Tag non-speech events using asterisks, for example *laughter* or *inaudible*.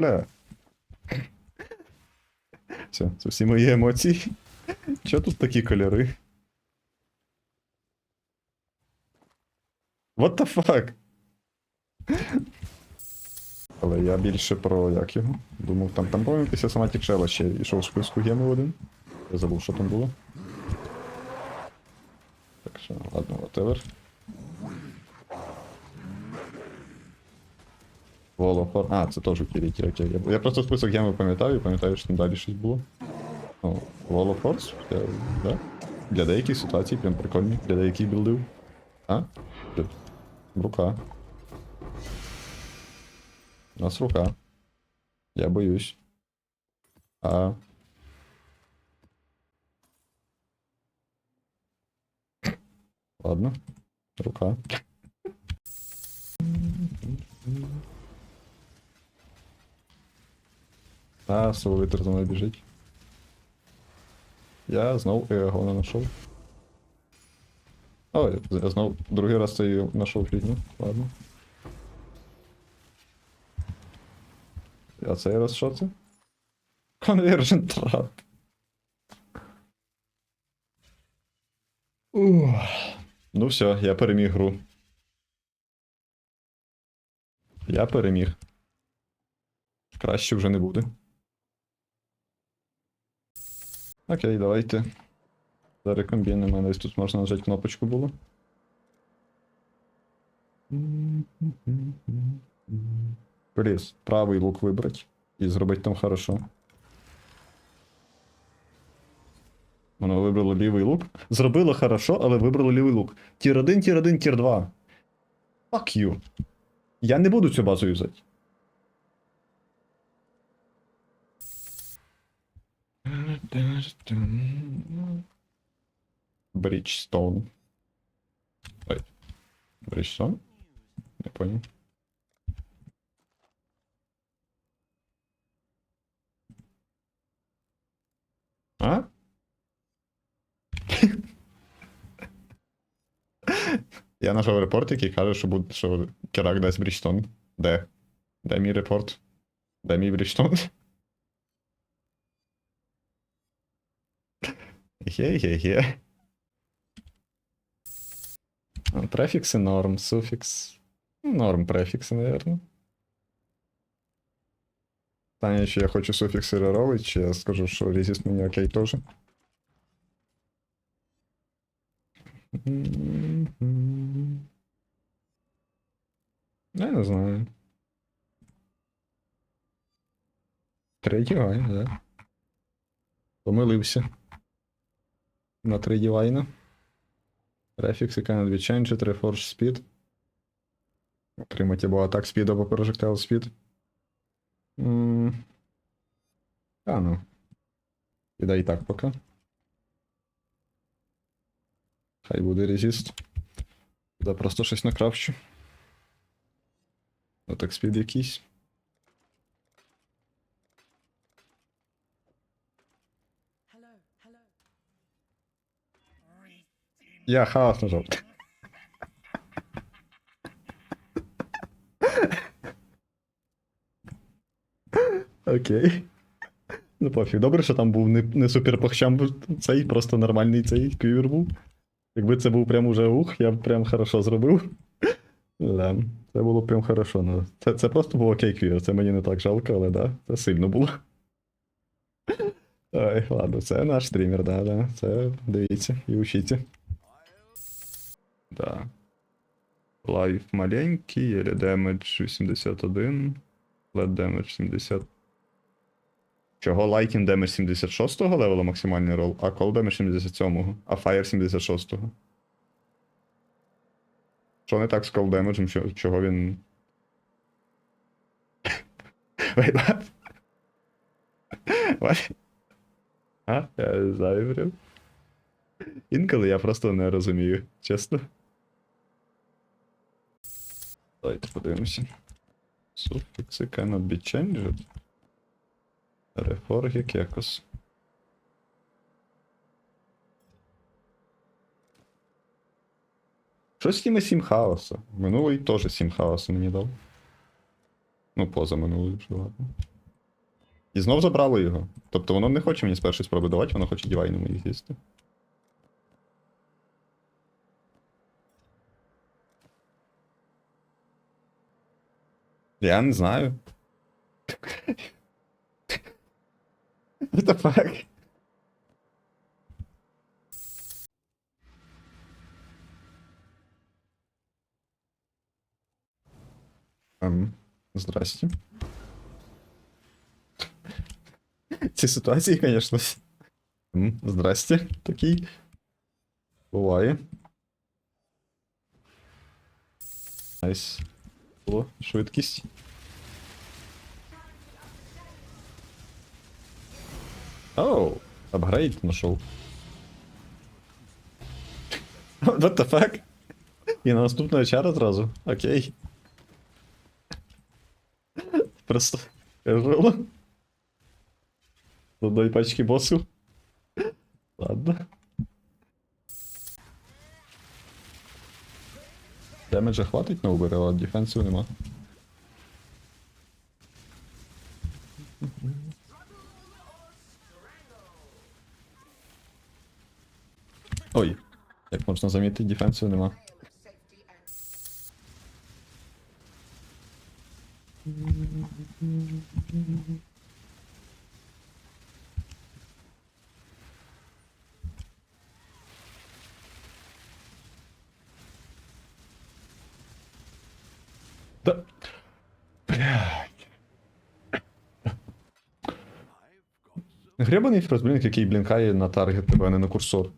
Бля. Все, це всі мої емоції. Чо тут такі кольори? What the fuck? Але я більше про як його. Думав, там, там по-моєму, після Somatic Shell ще йшов в списку гемів один. Я забув, що там було. Так що, ладно, whatever. Волофор. А, це теж у Кіріті, окей. Я, я просто список гемів пам'ятаю, і пам'ятаю, що там далі щось було. О, Волофорс, я, да? Для деяких ситуацій прям прикольні, для деяких білдів. А? Рука. У нас рука. Я боюсь. А. Ладно. Рука. А, сововитер за мною біжить. Я знов його не знайшов. Ой, я знов другий раз цей знайшов фігню. Ладно. А цей раз що це? Conversion Trap. Ну все, я переміг гру. Я переміг. Краще вже не буде. Окей, давайте. Зарекомбінуємо. Десь тут можна нажати кнопочку було. Пліз, правий лук вибрати і зробити там хорошо. Воно вибрало лівий лук. Зробило хорошо, але вибрало лівий лук. Тір 1, тір 1, тір 2. Fuck you. Я не буду цю базу юзати. Бріджстоун. Ой. Бріджстоун? Не понял. А? *laughs* Я нажав репорт, який каже, що буде, що Керак дасть Бріджстон. Де? Де мій репорт? Де мій Бріджстон? Ге-ге-ге. А, Префікси норм, суфікс. ну, Норм префікси, наверное. Питання, чи я хочу суфікси реролить, чи я скажу, що резіст мені окей теж. Я не знаю. Третій вайн, да. Помилився. На третій вайна. Prefix cannot be changed, reforge speed. Отримати або атак speed, або projectile speed. М, А, ну. Іде і так поки. Хай буде резист. Да просто щось накрафчу. Атак speed якийсь. Я хаос нажав. Окей. Ну пофіг. Добре, що там був не, не супер пахчам цей, просто нормальний цей квівер був. Якби це був прям уже ух, я б прям хорошо зробив. Да, це було прям хорошо. Ну, це, це просто був окей квівер, це мені не так жалко, але да, це сильно було. Ой, ладно, це наш стрімер, да, да. Це дивіться і учіться. Да. Лайф маленький, еле демедж 81. Лед демедж 70. Чого лайкін демедж 76-го левела максимальний рол, а кол демедж 77-го, а фаєр 76-го. Що не так з кол демеджем, чого, він. Wait, what? What? А? Я прям. Інколи я просто не розумію, чесно. Давайте подивимося. Суфікси cannot be changed. Reforgik якось. Що з тими 7 хаоса? Минулий теж 7 хаоса мені дав. Ну, поза минулий вже ладно. І знов забрало його. Тобто воно не хоче мені з першої спроби давати, воно хоче дівайну мені з'їсти. Я не знаю. What the fuck? Ем, здрасте. Ці ситуації, звісно. М, Здрасте, такий. Буває. Найс. О, швидкість. Оу, апгрейд знайшов. *laughs* What the fuck? І на наступного чара зразу. Окей. *laughs* Просто кажу. З одної пачки босу. Ладно. Демеджа хватить на убери, а дефенсів нема. Ой, як можна замітити, дефенсів нема. Да. Блядь. Гребаний фрозблінк, який блінкає на таргет тебе, а не на курсор.